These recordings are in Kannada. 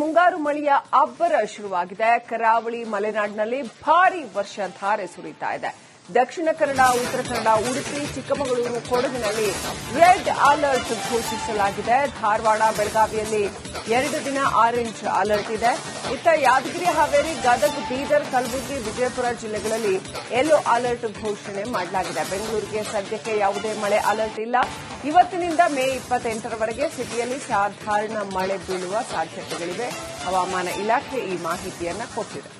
ಮುಂಗಾರು ಮಳೆಯ ಅಬ್ಬರ ಶುರುವಾಗಿದೆ. ಕರಾವಳಿ ಮಲೆನಾಡಿನಲ್ಲಿ ಭಾರೀ ವರ್ಷಧಾರೆ ಸುರಿತಾ ಇದೆ. ದಕ್ಷಿಣ ಕನ್ನಡ, ಉತ್ತರ ಕನ್ನಡ, ಉಡುಪಿ, ಚಿಕ್ಕಮಗಳೂರು, ಕೊಡಗಿನಲ್ಲಿ ರೆಡ್ ಅಲರ್ಟ್ ಘೋಷಿಸಲಾಗಿದೆ. ಧಾರವಾಡ, ಬೆಳಗಾವಿಯಲ್ಲಿ ಎರಡು ದಿನ ಆರೆಂಜ್ ಅಲರ್ಟ್ ಇದೆ. ಇತ್ತ ಯಾದಗಿರಿ, ಹಾವೇರಿ, ಗದಗ, ಬೀದರ್, ಕಲಬುರಗಿ, ವಿಜಯಪುರ ಜಿಲ್ಲೆಗಳಲ್ಲಿ ಯೆಲ್ಲೋ ಅಲರ್ಟ್ ಘೋಷಣೆ ಮಾಡಲಾಗಿದೆ. ಬೆಂಗಳೂರಿಗೆ ಸದ್ಯಕ್ಕೆ ಯಾವುದೇ ಮಳೆ ಅಲರ್ಟ್ ಇಲ್ಲ. ಇವತ್ತಿನಿಂದ ಮೇ ಇಪ್ಪತ್ತೆಂಟರವರೆಗೆ ಸಿಟಿಯಲ್ಲಿ ಸಾಧಾರಣ ಮಳೆ ಬೀಳುವ ಸಾಧ್ಯತೆಗಳಿವೆ. ಹವಾಮಾನ ಇಲಾಖೆ ಈ ಮಾಹಿತಿಯನ್ನು ಕೊಟ್ಟಿದೆ.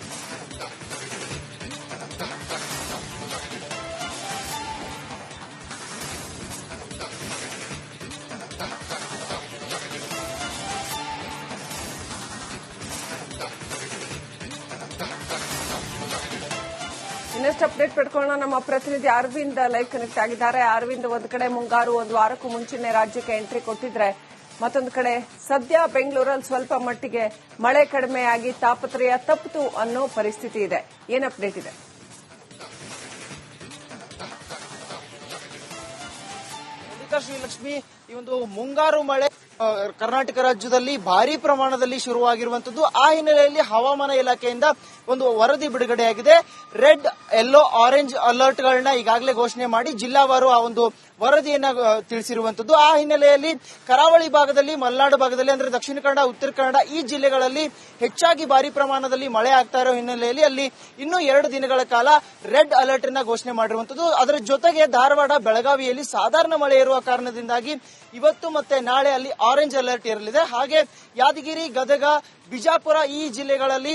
ಇನ್ನಷ್ಟು ಅಪ್ಡೇಟ್ ಪಡ್ಕೊಳ್ಳೋಣ. ನಮ್ಮ ಪ್ರತಿನಿಧಿ ಅರವಿಂದ್ ಲೈವ್ ಕನೆಕ್ಟ್ ಆಗಿದ್ದಾರೆ. ಅರವಿಂದ್, ಒಂದು ಕಡೆ ಮುಂಗಾರು, ಒಂದು ವಾರಕ್ಕೂ ಮುಂಚೆನೆ ರಾಜ್ಯಕ್ಕೆ ಎಂಟ್ರಿ ಕೊಟ್ಟಿದ್ರೆ ಮತ್ತೊಂದು ಕಡೆ ಸದ್ಯ ಬೆಂಗಳೂರಲ್ಲಿ ಸ್ವಲ್ಪ ಮಟ್ಟಿಗೆ ಮಳೆ ಕಡಿಮೆಯಾಗಿ ತಾಪತ್ರಯ ತಪ್ಪಿತು ಅನ್ನೋ ಪರಿಸ್ಥಿತಿ ಇದೆ. ಏನ್ ಅಪ್ಡೇಟ್ ಇದೆ? ಶ್ರೀಲಕ್ಷ್ಮಿ, ಈ ಒಂದು ಮುಂಗಾರು ಮಳೆ ಕರ್ನಾಟಕ ರಾಜ್ಯದಲ್ಲಿ ಭಾರಿ ಪ್ರಮಾಣದಲ್ಲಿ ಶುರುವಾಗಿರುವಂತದ್ದು ಆ ಹಿನ್ನೆಲೆಯಲ್ಲಿ ಹವಾಮಾನ ಇಲಾಖೆಯಿಂದ ಒಂದು ವರದಿ ಬಿಡುಗಡೆಯಾಗಿದೆ. ರೆಡ್ ಯೆಲ್ಲೋ ಆರೆಂಜ್ ಅಲರ್ಟ್ ಗಳನ್ನ ಈಗಾಗಲೇ ಘೋಷಣೆ ಮಾಡಿ ಜಿಲ್ಲಾವಾರು ಆ ಒಂದು ವರದಿಯನ್ನ ತಿಳಿಸಿರುವಂತದ್ದು ಆ ಹಿನ್ನೆಲೆಯಲ್ಲಿ ಕರಾವಳಿ ಭಾಗದಲ್ಲಿ, ಮಲೆನಾಡು ಭಾಗದಲ್ಲಿ, ಅಂದ್ರೆ ದಕ್ಷಿಣ ಕನ್ನಡ, ಉತ್ತರ ಕನ್ನಡ ಈ ಜಿಲ್ಲೆಗಳಲ್ಲಿ ಹೆಚ್ಚಾಗಿ ಭಾರಿ ಪ್ರಮಾಣದಲ್ಲಿ ಮಳೆ ಆಗ್ತಾ ಇರೋ ಹಿನ್ನೆಲೆಯಲ್ಲಿ ಅಲ್ಲಿ ಇನ್ನೂ ಎರಡು ದಿನಗಳ ಕಾಲ ರೆಡ್ ಅಲರ್ಟ್ ಅನ್ನ ಘೋಷಣೆ ಮಾಡಿರುವಂತದ್ದು ಅದರ ಜೊತೆಗೆ ಧಾರವಾಡ, ಬೆಳಗಾವಿಯಲ್ಲಿ ಸಾಧಾರಣ ಮಳೆ ಇರುವ ಕಾರಣದಿಂದಾಗಿ ಇವತ್ತು ಮತ್ತೆ ನಾಳೆ ಅಲ್ಲಿ ಆರೆಂಜ್ ಅಲರ್ಟ್ ಇರಲಿದೆ ಹಾಗೆ ಯಾದಗಿರಿ ಗದಗ ಬಿಜಾಪುರ ಈ ಜಿಲ್ಲೆಗಳಲ್ಲಿ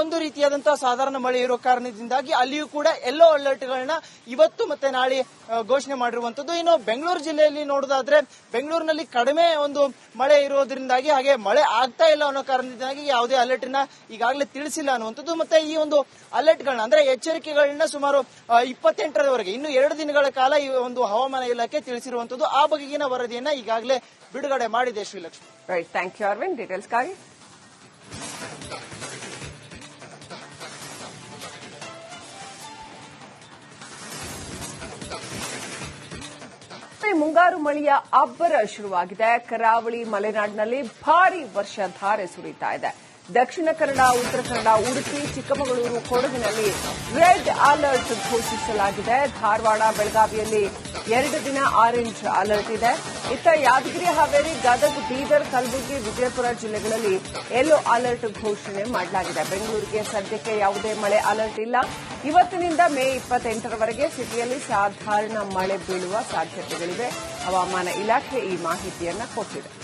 ಒಂದು ರೀತಿಯಾದಂತಹ ಸಾಧಾರಣ ಮಳೆ ಇರೋ ಕಾರಣದಿಂದಾಗಿ ಅಲ್ಲಿಯೂ ಕೂಡ ಎಲ್ಲೋ ಅಲರ್ಟ್ ಗಳನ್ನ ಇವತ್ತು ಮತ್ತೆ ನಾಳೆ ಘೋಷಣೆ ಮಾಡಿರುವಂತದ್ದು ಇನ್ನು ಬೆಂಗಳೂರು ಜಿಲ್ಲೆಯಲ್ಲಿ ನೋಡೋದಾದ್ರೆ, ಬೆಂಗಳೂರಿನಲ್ಲಿ ಕಡಿಮೆ ಒಂದು ಮಳೆ ಇರೋದ್ರಿಂದಾಗಿ, ಹಾಗೆ ಮಳೆ ಆಗ್ತಾ ಇಲ್ಲ ಅನ್ನೋ ಕಾರಣದಿಂದಾಗಿ ಯಾವುದೇ ಅಲರ್ಟ್ನ ಈಗಾಗಲೇ ತಿಳಿಸಿಲ್ಲ ಅನ್ನುವಂಥದ್ದು. ಮತ್ತೆ ಈ ಒಂದು ಅಲರ್ಟ್ ಗಳನ್ನ ಅಂದ್ರೆ ಎಚ್ಚರಿಕೆಗಳನ್ನ ಸುಮಾರು ಇಪ್ಪತ್ತೆಂಟರವರೆಗೆ, ಇನ್ನು ಎರಡು ದಿನಗಳ ಕಾಲ ಈ ಒಂದು ಹವಾಮಾನ ಇಲಾಖೆ ತಿಳಿಸಿರುವಂತದ್ದು ಆ ಬಗೆಗಿನ ವರದಿಯನ್ನ ಈಗಾಗಲೇ ಬಿಡುಗಡೆ ಮಾಡಿದೆ Sreelakshmi. Right thank you Aravind ಡೀಟೇಲ್ಸ್ಗಾಗಿ ಮುಂಗಾರು ಮಳೆಯ ಅಬ್ಬರ ಶುರುವಾಗಿದೆ. ಕರಾವಳಿ ಮಲೆನಾಡಿನಲ್ಲಿ ಭಾರೀ ವರ್ಷಧಾರೆ ಸುರಿತಾ ಇದೆ. ದಕ್ಷಿಣ ಕನ್ನಡ, ಉತ್ತರ ಕನ್ನಡ, ಉಡುಪಿ, ಚಿಕ್ಕಮಗಳೂರು, ಕೊಡಗಿನಲ್ಲಿ ರೆಡ್ ಅಲರ್ಟ್ ಘೋಷಿಸಲಾಗಿದೆ. ಧಾರವಾಡ, ಬೆಳಗಾವಿಯಲ್ಲಿ ಎರಡು ದಿನ ಆರೆಂಜ್ ಅಲರ್ಟ್ ಇದೆ. ಇತ್ತ ಯಾದಗಿರಿ ಹಾವೇರಿ, ಗದಗ, ಬೀದರ್, ಕಲಬುರಗಿ, ವಿಜಯಪುರ ಜಿಲ್ಲೆಗಳಲ್ಲಿ ಯೆಲ್ಲೋ ಅಲರ್ಟ್ ಘೋಷಣೆ ಮಾಡಲಾಗಿದೆ. ಬೆಂಗಳೂರಿಗೆ ಸದ್ಯಕ್ಕೆ ಯಾವುದೇ ಮಳೆ ಅಲರ್ಟ್ ಇಲ್ಲ. ಇವತ್ತಿನಿಂದ ಮೇ ಇಪ್ಪತ್ತೆಂಟರವರೆಗೆ ಸಿಟಿಯಲ್ಲಿ ಸಾಧಾರಣ ಮಳೆ ಬೀಳುವ ಸಾಧ್ಯತೆಗಳಿವೆ. ಹವಾಮಾನ ಇಲಾಖೆ ಈ ಮಾಹಿತಿಯನ್ನು ಕೊಟ್ಟಿದೆ.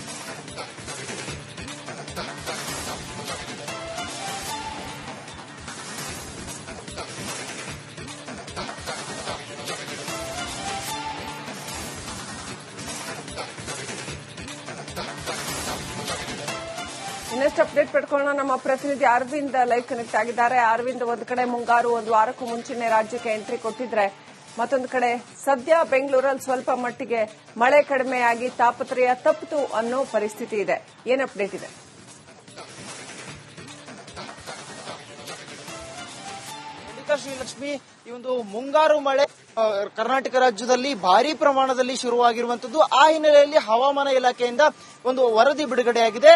ಇನ್ನಷ್ಟು ಅಪ್ಡೇಟ್ ಪಡ್ಕೊಳ್ಳೋಣ. ನಮ್ಮ ಪ್ರತಿನಿಧಿ ಅರವಿಂದ್ ಲೈವ್ ಕನೆಕ್ಟ್ ಆಗಿದ್ದಾರೆ. ಅರವಿಂದ್, ಒಂದು ಕಡೆ ಮುಂಗಾರು, ಒಂದು ವಾರಕ್ಕೂ ಮುಂಚೆನೆ ರಾಜ್ಯಕ್ಕೆ ಎಂಟ್ರಿ ಕೊಟ್ಟಿದ್ರೆ ಮತ್ತೊಂದು ಕಡೆ ಸದ್ಯ ಬೆಂಗಳೂರಲ್ಲಿ ಸ್ವಲ್ಪ ಮಟ್ಟಿಗೆ ಮಳೆ ಕಡಿಮೆಯಾಗಿ ತಾಪತ್ರಯ ತಪ್ಪಿತು ಅನ್ನೋ ಪರಿಸ್ಥಿತಿ ಇದೆ. ಏನ್ ಅಪ್ಡೇಟ್ ಇದೆ? ಶ್ರೀಲಕ್ಷ್ಮಿ ಈ ಒಂದು ಮುಂಗಾರು ಮಳೆ ಕರ್ನಾಟಕ ರಾಜ್ಯದಲ್ಲಿ ಭಾರಿ ಪ್ರಮಾಣದಲ್ಲಿ ಶುರುವಾಗಿರುವಂತದ್ದು ಆ ಹಿನ್ನೆಲೆಯಲ್ಲಿ ಹವಾಮಾನ ಇಲಾಖೆಯಿಂದ ಒಂದು ವರದಿ ಬಿಡುಗಡೆಯಾಗಿದೆ.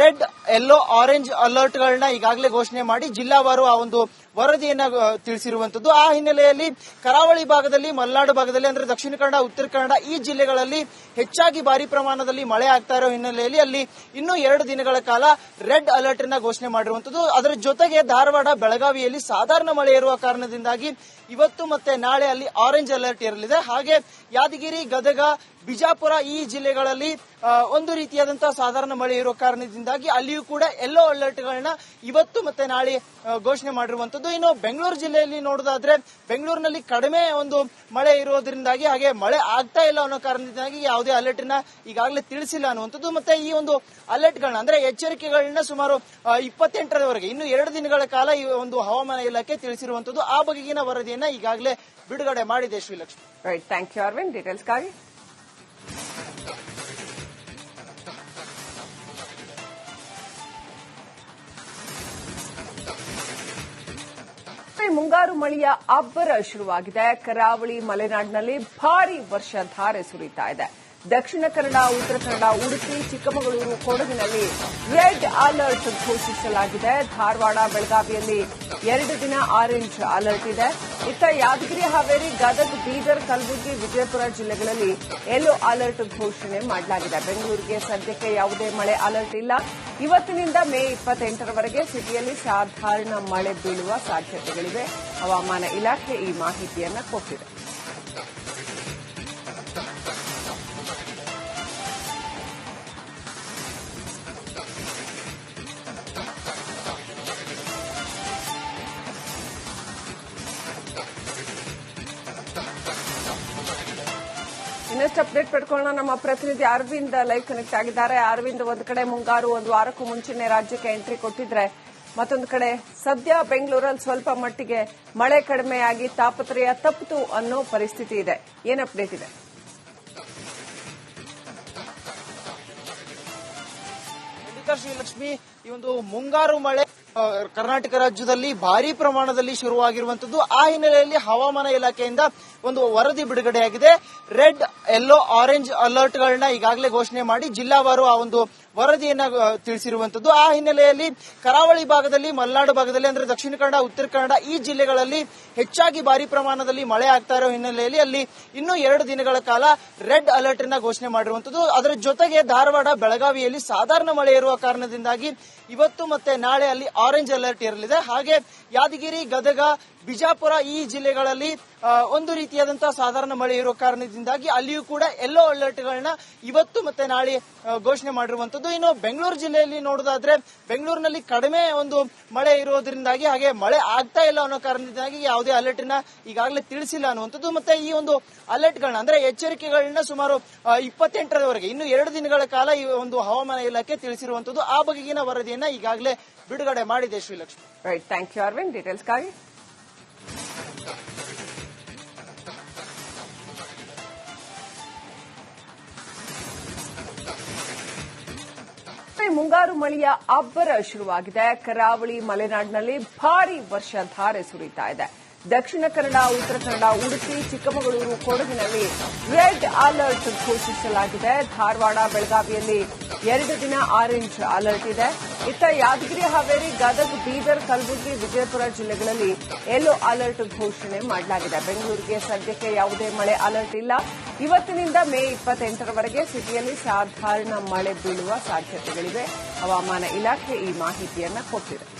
ರೆಡ್ ಯೆಲ್ಲೋ ಆರೆಂಜ್ ಅಲರ್ಟ್ಗಳನ್ನ ಈಗಾಗಲೇ ಘೋಷಣೆ ಮಾಡಿ ಜಿಲ್ಲಾವಾರು ಆ ಒಂದು ವರದಿಯನ್ನ ತಿಳಿಸಿರುವಂತದ್ದು. ಆ ಹಿನ್ನೆಲೆಯಲ್ಲಿ ಕರಾವಳಿ ಭಾಗದಲ್ಲಿ, ಮಲೆನಾಡು ಭಾಗದಲ್ಲಿ, ಅಂದ್ರೆ ದಕ್ಷಿಣ ಕನ್ನಡ, ಉತ್ತರ ಕನ್ನಡ ಈ ಜಿಲ್ಲೆಗಳಲ್ಲಿ ಹೆಚ್ಚಾಗಿ ಭಾರಿ ಪ್ರಮಾಣದಲ್ಲಿ ಮಳೆ ಆಗ್ತಾ ಇರೋ ಹಿನ್ನೆಲೆಯಲ್ಲಿ ಅಲ್ಲಿ ಇನ್ನೂ ಎರಡು ದಿನಗಳ ಕಾಲ ರೆಡ್ ಅಲರ್ಟ್ ಅನ್ನ ಘೋಷಣೆ ಮಾಡಿರುವಂತದ್ದು. ಅದರ ಜೊತೆಗೆ ಧಾರವಾಡ, ಬೆಳಗಾವಿಯಲ್ಲಿ ಸಾಧಾರಣ ಮಳೆ ಇರುವ ಕಾರಣದಿಂದಾಗಿ ಇವತ್ತು ಮತ್ತೆ ನಾಳೆ ಅಲ್ಲಿ ಆರೆಂಜ್ ಅಲರ್ಟ್ ಇರಲಿದೆ. ಹಾಗೆ ಯಾದಗಿರಿ, ಗದಗ ಬಿಜಾಪುರ ಈ ಜಿಲ್ಲೆಗಳಲ್ಲಿ ಒಂದು ರೀತಿಯಾದಂತಹ ಸಾಧಾರಣ ಮಳೆ ಇರೋ ಕಾರಣದಿಂದಾಗಿ ಅಲ್ಲಿಯೂ ಕೂಡ ಎಲ್ಲೋ ಅಲರ್ಟ್ ಗಳನ್ನ ಇವತ್ತು ಮತ್ತೆ ನಾಳೆ ಘೋಷಣೆ ಮಾಡಿರುವಂತದ್ದು. ಇನ್ನು ಬೆಂಗಳೂರು ಜಿಲ್ಲೆಯಲ್ಲಿ ನೋಡೋದಾದ್ರೆ, ಬೆಂಗಳೂರಿನಲ್ಲಿ ಕಡಿಮೆ ಒಂದು ಮಳೆ ಇರೋದ್ರಿಂದಾಗಿ, ಹಾಗೆ ಮಳೆ ಆಗ್ತಾ ಇಲ್ಲ ಅನ್ನೋ ಕಾರಣದಿಂದಾಗಿ ಯಾವುದೇ ಅಲರ್ಟ್ನ ಈಗಾಗಲೇ ತಿಳಿಸಿಲ್ಲ ಅನ್ನುವಂಥದ್ದು. ಮತ್ತೆ ಈ ಒಂದು ಅಲರ್ಟ್ ಗಳನ್ನ ಅಂದ್ರೆ ಎಚ್ಚರಿಕೆಗಳನ್ನ ಸುಮಾರು ಇಪ್ಪತ್ತೆಂಟರವರೆಗೆ, ಇನ್ನು ಎರಡು ದಿನಗಳ ಕಾಲ ಈ ಒಂದು ಹವಾಮಾನ ಇಲಾಖೆ ತಿಳಿಸಿರುವಂತದ್ದು. ಆ ಬಗೆಗಿನ ವರದಿಯನ್ನ ಈಗಾಗಲೇ ಬಿಡುಗಡೆ ಮಾಡಿದೆ Sreelakshmi. Right thank you Aravind ಡೀಟೇಲ್ಸ್ಗಾಗಿ ಮುಂಗಾರು ಮಳೆಯ ಅಬ್ಬರ ಶುರುವಾಗಿದೆ. ಕರಾವಳಿ ಮಲೆನಾಡಿನಲ್ಲಿ ಭಾರೀ ವರ್ಷಧಾರೆ ಸುರಿತಾ ಇದೆ. ದಕ್ಷಿಣ ಕನ್ನಡ, ಉತ್ತರ ಕನ್ನಡ, ಉಡುಪಿ, ಚಿಕ್ಕಮಗಳೂರು ಕೊಡಗಿನಲ್ಲಿ ರೆಡ್ ಅಲರ್ಟ್ ಘೋಷಿಸಲಾಗಿದೆ. ಧಾರವಾಡ, ಬೆಳಗಾವಿಯಲ್ಲಿ ಎರಡು ದಿನ ಆರೆಂಜ್ ಅಲರ್ಟ್ ಇದೆ. ಇತ್ತ ಯಾದಗಿರಿ, ಹಾವೇರಿ, ಗದಗ, ಬೀದರ್, ಕಲಬುರಗಿ, ವಿಜಯಪುರ ಜಿಲ್ಲೆಗಳಲ್ಲಿ ಯೆಲ್ಲೋ ಅಲರ್ಟ್ ಘೋಷಣೆ ಮಾಡಲಾಗಿದೆ. ಬೆಂಗಳೂರಿಗೆ ಸದ್ಯಕ್ಕೆ ಯಾವುದೇ ಮಳೆ ಅಲರ್ಟ್ ಇಲ್ಲ. ಇವತ್ತಿನಿಂದ ಮೇ ಇಪ್ಪತ್ತೆಂಟರವರೆಗೆ ಸಿಟಿಯಲ್ಲಿ ಸಾಧಾರಣ ಮಳೆ ಬೀಳುವ ಸಾಧ್ಯತೆಗಳಿವೆ. ಹವಾಮಾನ ಇಲಾಖೆ ಈ ಮಾಹಿತಿಯನ್ನು ಕೊಟ್ಟಿದೆ. ಇನ್ನಷ್ಟು ಅಪ್ಡೇಟ್ ಪಡ್ಕೊಳ್ಳೋಣ. ನಮ್ಮ ಪ್ರತಿನಿಧಿ ಅರವಿಂದ್, ಲೈವ್ ಕನೆಕ್ಟ್ ಆಗಿದ್ದಾರೆ. ಅರವಿಂದ್, ಒಂದ್ ಕಡೆ ಮುಂಗಾರು, ಒಂದು ವಾರಕ್ಕೂ ಮುಂಚೆನೆ ರಾಜ್ಯಕ್ಕೆ ಎಂಟ್ರಿ ಕೊಟ್ಟಿದ್ರೆ ಮತ್ತೊಂದು ಕಡೆ ಸದ್ಯ ಬೆಂಗಳೂರಲ್ಲಿ ಸ್ವಲ್ಪ ಮಟ್ಟಿಗೆ ಮಳೆ ಕಡಿಮೆಯಾಗಿ ತಾಪತ್ರಯ ತಪ್ಪಿತು ಅನ್ನೋ ಪರಿಸ್ಥಿತಿ ಇದೆ. ಏನ್ ಅಪ್ಡೇಟ್ ಇದೆ? ಶ್ರೀಲಕ್ಷ್ಮಿ ಈ ಒಂದು ಮುಂಗಾರು ಮಳೆ ಕರ್ನಾಟಕ ರಾಜ್ಯದಲ್ಲಿ ಭಾರಿ ಪ್ರಮಾಣದಲ್ಲಿ ಶುರುವಾಗಿರುವಂತದ್ದು ಆ ಹಿನ್ನೆಲೆಯಲ್ಲಿ ಹವಾಮಾನ ಇಲಾಖೆಯಿಂದ ಒಂದು ವರದಿ ಬಿಡುಗಡೆಯಾಗಿದೆ. ರೆಡ್, ಯೆಲ್ಲೋ, ಆರೆಂಜ್ ಅಲರ್ಟ್ ಗಳನ್ನ ಈಗಾಗಲೇ ಘೋಷಣೆ ಮಾಡಿ ಜಿಲ್ಲಾವಾರು ಆ ಒಂದು ವರದಿಯನ್ನ ತಿಳಿಸಿರುವಂತದ್ದು ಆ ಹಿನ್ನೆಲೆಯಲ್ಲಿ ಕರಾವಳಿ ಭಾಗದಲ್ಲಿ, ಮಲೆನಾಡು ಭಾಗದಲ್ಲಿ, ಅಂದ್ರೆ ದಕ್ಷಿಣ ಕನ್ನಡ, ಉತ್ತರ ಕನ್ನಡ ಈ ಜಿಲ್ಲೆಗಳಲ್ಲಿ ಹೆಚ್ಚಾಗಿ ಭಾರಿ ಪ್ರಮಾಣದಲ್ಲಿ ಮಳೆ ಆಗ್ತಾ ಇರೋ ಹಿನ್ನೆಲೆಯಲ್ಲಿ ಅಲ್ಲಿ ಇನ್ನೂ ಎರಡು ದಿನಗಳ ಕಾಲ ರೆಡ್ ಅಲರ್ಟ್ ಅನ್ನ ಘೋಷಣೆ ಮಾಡಿರುವಂತದ್ದು ಅದರ ಜೊತೆಗೆ ಧಾರವಾಡ, ಬೆಳಗಾವಿಯಲ್ಲಿ ಸಾಧಾರಣ ಮಳೆ ಇರುವ ಕಾರಣದಿಂದಾಗಿ ಇವತ್ತು ಮತ್ತೆ ನಾಳೆ ಅಲ್ಲಿ ಆರೆಂಜ್ ಅಲರ್ಟ್ ಇರಲಿದೆ ಹಾಗೆ ಯಾದಗಿರಿ ಗದಗ ಬಿಜಾಪುರ ಈ ಜಿಲ್ಲೆಗಳಲ್ಲಿ ಒಂದು ರೀತಿಯಾದಂತಹ ಸಾಧಾರಣ ಮಳೆ ಇರುವ ಕಾರಣದಿಂದಾಗಿ ಅಲ್ಲಿಯೂ ಕೂಡ ಎಲ್ಲೋ ಅಲರ್ಟ್ ಗಳನ್ನ ಇವತ್ತು ಮತ್ತೆ ನಾಳೆ ಘೋಷಣೆ ಮಾಡಿರುವಂತದ್ದು ಇನ್ನು ಬೆಂಗಳೂರು ಜಿಲ್ಲೆಯಲ್ಲಿ ನೋಡೋದಾದ್ರೆ, ಬೆಂಗಳೂರಿನಲ್ಲಿ ಕಡಿಮೆ ಒಂದು ಮಳೆ ಇರೋದ್ರಿಂದಾಗಿ, ಹಾಗೆ ಮಳೆ ಆಗ್ತಾ ಇಲ್ಲ ಅನ್ನೋ ಕಾರಣದಿಂದಾಗಿ ಯಾವುದೇ ಅಲರ್ಟ್ನ ಈಗಾಗಲೇ ತಿಳಿಸಿಲ್ಲ ಅನ್ನುವಂಥದ್ದು. ಮತ್ತೆ ಈ ಒಂದು ಅಲರ್ಟ್ಗಳನ್ನ, ಅಂದ್ರೆ ಎಚ್ಚರಿಕೆಗಳನ್ನ ಸುಮಾರು ಇಪ್ಪತ್ತೆಂಟರವರೆಗೆ, ಇನ್ನು ಎರಡು ದಿನಗಳ ಕಾಲ ಈ ಒಂದು ಹವಾಮಾನ ಇಲಾಖೆ ತಿಳಿಸಿರುವಂತದ್ದು ಆ ಬಗೆಗಿನ ವರದಿಯನ್ನ ಈಗಾಗಲೇ ಬಿಡುಗಡೆ ಮಾಡಿದೆ Sreelakshmi. Right thank you Aravind ಡೀಟೇಲ್ಸ್ಗಾಗಿ ಮುಂಗಾರು ಮಳೆಯ ಅಬ್ಬರ ಶುರುವಾಗಿದೆ. ಕರಾವಳಿ ಮಲೆನಾಡಿನಲ್ಲಿ ಭಾರಿ ವರ್ಷಧಾರೆ ಸುರಿತಾ ಇದೆ. ದಕ್ಷಿಣ ಕನ್ನಡ, ಉತ್ತರ ಕನ್ನಡ, ಉಡುಪಿ, ಚಿಕ್ಕಮಗಳೂರು, ಕೊಡಗಿನಲ್ಲಿ ರೆಡ್ ಅಲರ್ಟ್ ಘೋಷಿಸಲಾಗಿದೆ. ಧಾರವಾಡ, ಬೆಳಗಾವಿಯಲ್ಲಿ ಎರಡು ದಿನ ಆರೆಂಜ್ ಅಲರ್ಟ್ ಇದೆ. ಇತ್ತ ಯಾದಗಿರಿ ಹಾವೇರಿ, ಗದಗ, ಬೀದರ್, ಕಲಬುರಗಿ, ವಿಜಯಪುರ ಜಿಲ್ಲೆಗಳಲ್ಲಿ ಯೆಲ್ಲೋ ಅಲರ್ಟ್ ಘೋಷಣೆ ಮಾಡಲಾಗಿದೆ. ಬೆಂಗಳೂರಿಗೆ ಸದ್ಯಕ್ಕೆ ಯಾವುದೇ ಮಳೆ ಅಲರ್ಟ್ ಇಲ್ಲ. ಇವತ್ತಿನಿಂದ ಮೇ ಇಪ್ಪತ್ತೆಂಟರವರೆಗೆ ಸಿಟಿಯಲ್ಲಿ ಸಾಧಾರಣ ಮಳೆ ಬೀಳುವ ಸಾಧ್ಯತೆಗಳಿವೆ. ಹವಾಮಾನ ಇಲಾಖೆ ಈ ಮಾಹಿತಿಯನ್ನು ಕೊಟ್ಟಿದೆ.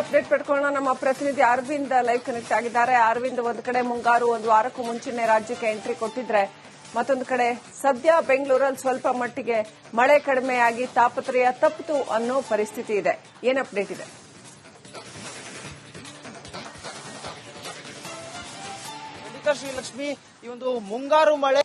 ಅಪ್ಡೇಟ್ ಪಡ್ಕೊಳ್ಳೋಣ. ನಮ್ಮ ಪ್ರತಿನಿಧಿ ಅರವಿಂದ್ ಲೈವ್ ಕನೆಕ್ಟ್ ಆಗಿದ್ದಾರೆ. ಅರವಿಂದ್, ಒಂದು ಕಡೆ ಮುಂಗಾರು, ಒಂದು ವಾರಕ್ಕೂ ಮುಂಚೆನೆ ರಾಜ್ಯಕ್ಕೆ ಎಂಟ್ರಿ ಕೊಟ್ಟಿದ್ರೆ ಮತ್ತೊಂದು ಕಡೆ ಸದ್ಯ ಬೆಂಗಳೂರಲ್ಲಿ ಸ್ವಲ್ಪ ಮಟ್ಟಿಗೆ ಮಳೆ ಕಡಿಮೆಯಾಗಿ ತಾಪತ್ರಯ ತಪ್ಪಿತು ಅನ್ನೋ ಪರಿಸ್ಥಿತಿ ಇದೆ. ಏನ್ ಅಪ್ಡೇಟ್ ಇದೆ? ಶ್ರೀಲಕ್ಷ್ಮಿ ಈ ಒಂದು ಮುಂಗಾರು ಮಳೆ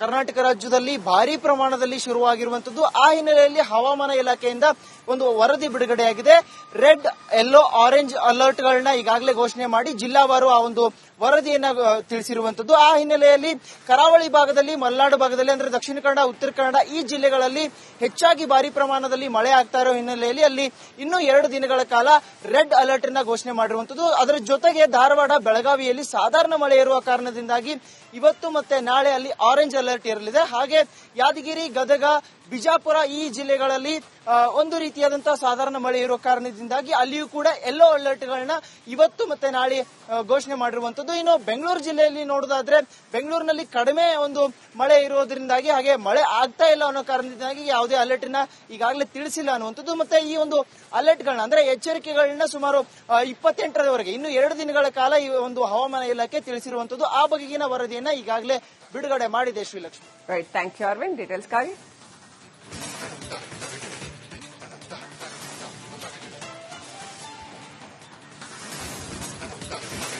ಕರ್ನಾಟಕ ರಾಜ್ಯದಲ್ಲಿ ಭಾರಿ ಪ್ರಮಾಣದಲ್ಲಿ ಶುರುವಾಗಿರುವಂತದ್ದು ಆ ಹಿನ್ನೆಲೆಯಲ್ಲಿ ಹವಾಮಾನ ಇಲಾಖೆಯಿಂದ ಒಂದು ವರದಿ ಬಿಡುಗಡೆಯಾಗಿದೆ. ರೆಡ್ ಯೆಲ್ಲೋ ಆರೆಂಜ್ ಅಲರ್ಟ್ಗಳನ್ನ ಈಗಾಗಲೇ ಘೋಷಣೆ ಮಾಡಿ ಜಿಲ್ಲಾವಾರು ಆ ಒಂದು ವರದಿಯನ್ನ ತಿಳಿಸಿರುವಂತದ್ದು. ಆ ಹಿನ್ನೆಲೆಯಲ್ಲಿ ಕರಾವಳಿ ಭಾಗದಲ್ಲಿ, ಮಲೆನಾಡು ಭಾಗದಲ್ಲಿ, ಅಂದ್ರೆ ದಕ್ಷಿಣ ಕನ್ನಡ, ಉತ್ತರ ಕನ್ನಡ ಈ ಜಿಲ್ಲೆಗಳಲ್ಲಿ ಹೆಚ್ಚಾಗಿ ಭಾರಿ ಪ್ರಮಾಣದಲ್ಲಿ ಮಳೆ ಆಗ್ತಾ ಇರೋ ಹಿನ್ನೆಲೆಯಲ್ಲಿ ಅಲ್ಲಿ ಇನ್ನೂ ಎರಡು ದಿನಗಳ ಕಾಲ ರೆಡ್ ಅಲರ್ಟ್ ಅನ್ನ ಘೋಷಣೆ ಮಾಡಿರುವಂತದ್ದು. ಅದರ ಜೊತೆಗೆ ಧಾರವಾಡ, ಬೆಳಗಾವಿಯಲ್ಲಿ ಸಾಧಾರಣ ಮಳೆ ಇರುವ ಕಾರಣದಿಂದಾಗಿ ಇವತ್ತು ಮತ್ತೆ ನಾಳೆ ಅಲ್ಲಿ ಆರೆಂಜ್ ಅಲರ್ಟ್ ಇರಲಿದೆ ಹಾಗೆ ಯಾದಗಿರಿ, ಗದಗ ಬಿಜಾಪುರ ಈ ಜಿಲ್ಲೆಗಳಲ್ಲಿ ಒಂದು ರೀತಿಯಾದಂತಹ ಸಾಧಾರಣ ಮಳೆ ಇರುವ ಕಾರಣದಿಂದಾಗಿ ಅಲ್ಲಿಯೂ ಕೂಡ ಎಲ್ಲೋ ಅಲರ್ಟ್ ಗಳನ್ನ ಇವತ್ತು ಮತ್ತೆ ನಾಳೆ ಘೋಷಣೆ ಮಾಡಿರುವಂತದ್ದು ಇನ್ನು ಬೆಂಗಳೂರು ಜಿಲ್ಲೆಯಲ್ಲಿ ನೋಡೋದಾದ್ರೆ, ಬೆಂಗಳೂರಿನಲ್ಲಿ ಕಡಿಮೆ ಒಂದು ಮಳೆ ಇರೋದ್ರಿಂದಾಗಿ, ಹಾಗೆ ಮಳೆ ಆಗ್ತಾ ಇಲ್ಲ ಅನ್ನೋ ಕಾರಣದಿಂದಾಗಿ ಯಾವುದೇ ಅಲರ್ಟ್ನ ಈಗಾಗಲೇ ತಿಳಿಸಿಲ್ಲ ಅನ್ನುವಂಥದ್ದು. ಮತ್ತೆ ಈ ಒಂದು ಅಲರ್ಟ್ ಗಳನ್ನ ಅಂದ್ರೆ ಎಚ್ಚರಿಕೆಗಳನ್ನ ಸುಮಾರು ಇಪ್ಪತ್ತೆಂಟರವರೆಗೆ, ಇನ್ನು ಎರಡು ದಿನಗಳ ಕಾಲ ಈ ಒಂದು ಹವಾಮಾನ ಇಲಾಖೆ ತಿಳಿಸಿರುವಂತದ್ದು ಆ ಬಗೆಗಿನ ವರದಿಯನ್ನ ಈಗಾಗಲೇ ಬಿಡುಗಡೆ ಮಾಡಿದೆ Sreelakshmi. Right thank you Aravind ಡೀಟೇಲ್ಸ್ಗಾಗಿ